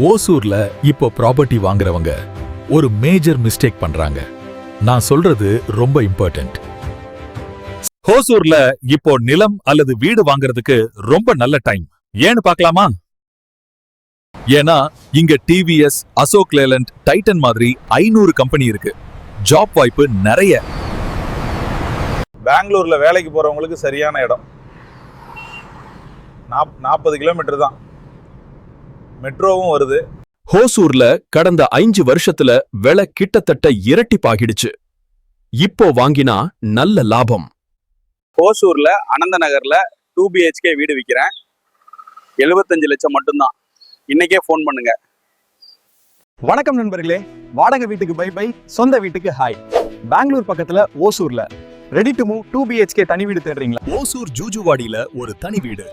ஓசூர்ல இப்போ ப்ராப்பர்ட்டி வாங்குறவங்க ஒரு மேஜர் மிஸ்டேக் பண்றாங்க. நான் சொல்றது ரொம்ப இம்பார்ட்டன்ட் ஹோசூர்ல இப்போ நிலம் அல்லது வீடு வாங்குறதுக்கு ரொம்ப நல்ல டைம் ஏன்னு பார்க்கலாமா? ஏன்னா இங்க டிவிஎஸ் அசோக் லேலண்ட் டைட்டன் மாதிரி ஐநூறு கம்பெனி இருக்கு. ஜாப் வாய்ப்பு நிறைய. பெங்களூர்ல வேலைக்கு போறவங்களுக்கு சரியான இடம். நாப் நாற்பது கிலோமீட்டர் தான். மெட்ரோவும் வருது. ஹோசூர்ல கடந்த அஞ்சு வருஷத்துல விலை கிட்டத்தட்ட இரட்டிப்பாகிடுச்சு. இப்போ வாங்கினா நல்ல லாபம். ஓசூர்ல அனந்த நகர்ல டூ பிஹெச்கே வீடு விற்கிறேன் எழுபத்தஞ்சு லட்சம் மட்டும்தான். இன்னைக்கே ஃபோன் பண்ணுங்க. வணக்கம் நண்பர்களே. வாடகை வீட்டுக்கு பை பை சொந்த வீட்டுக்கு ஹாய் பெங்களூர் பக்கத்துல ஓசூர்ல. Ready to move two BHK தனி வீடு தேடுறீங்களா? ஓசூர் ஜூஜுவாடியில ஒரு தனி வீடு.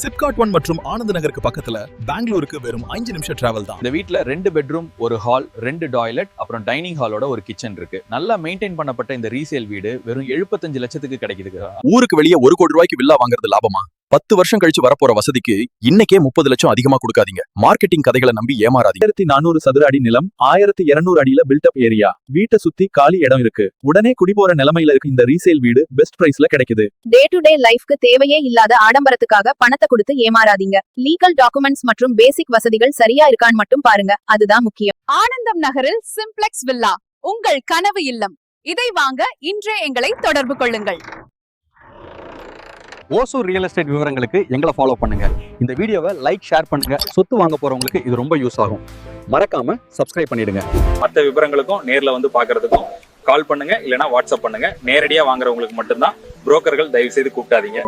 சிப்காட் ஒன் மற்றும் ஆனந்த நகருக்கு பக்கத்துல பெங்களூருக்கு வெறும் அஞ்சு நிமிஷம் டிராவல் தான். இந்த வீட்ல ரெண்டு பெட்ரூம் ஒரு ஹால் ரெண்டு டாய்லெட் அப்புறம் டைனிங் ஹாலோட ஒரு கிச்சன் இருக்கு. நல்லா மெயின்டைன் பண்ணப்பட்ட இந்த ரீசேல் வீடு வெறும் எழுபத்தஞ்சு லட்சத்துக்கு கிடைக்குது ஊருக்கு வெளியே ஒரு கோடி ரூபாய்க்கு வில்லா வாங்குறது லாபமா? பத்து வருஷம் கழிச்சு வரப்போற வசதிக்கு இன்னைக்கே முப்பது லட்சம் அதிகமா கொடுக்காதீங்க. மார்க்கெட்டிங் கதைகளை நம்பி ஏமாறாதீங்க. ஆயிரத்தி நானூறு சதுர அடி நிலம் ஆயிரத்தி இருநூறு அடியில பில்டப் ஏரியா வீட்டை சுத்தி காலி இடம் இருக்கு. உடனே குடிபோற நிலைமையில இருக்கு இந்த ரீசேல் வீடு பெஸ்ட் பிரைஸ்ல கிடைக்குது. டே டு டே லைஃப்க்கு தேவையே இல்லாத ஆடம்பரத்துக்காக பணத்தை கொடுத்து ஏமாறாதீங்க. லீகல் டாக்குமெண்ட்ஸ் மற்றும் பேசிக் வசதிகள் சரியா இருக்கான்னு மட்டும் பாருங்க. அதுதான் முக்கியம். ஆனந்தம் நகரில் சிம்ப்ளெக்ஸ் வில்லா. உங்கள் கனவு இல்லம். இதை வாங்க இன்றே எங்களை தொடர்பு கொள்ளுங்கள். ஓசூர் ரியல் எஸ்டேட் விவரங்களுக்கு எங்களை ஃபாலோ பண்ணுங்க. இந்த வீடியோவை லைக் ஷேர் பண்ணுங்க. சொத்து வாங்க போறவங்களுக்கு இது ரொம்ப யூஸ் ஆகும். மறக்காம சப்ஸ்கிரைப் பண்ணிடுங்க. மற்ற விவரங்களுக்கும் நேரில் வந்து பார்க்கறதுக்கும் கால் பண்ணுங்க. இல்லைன்னா வாட்ஸ்அப் பண்ணுங்க. நேரடியா வாங்குறவங்களுக்கு மட்டும்தான் புரோக்கர்கள் தயவு செய்து கூப்பிட்டாதீங்க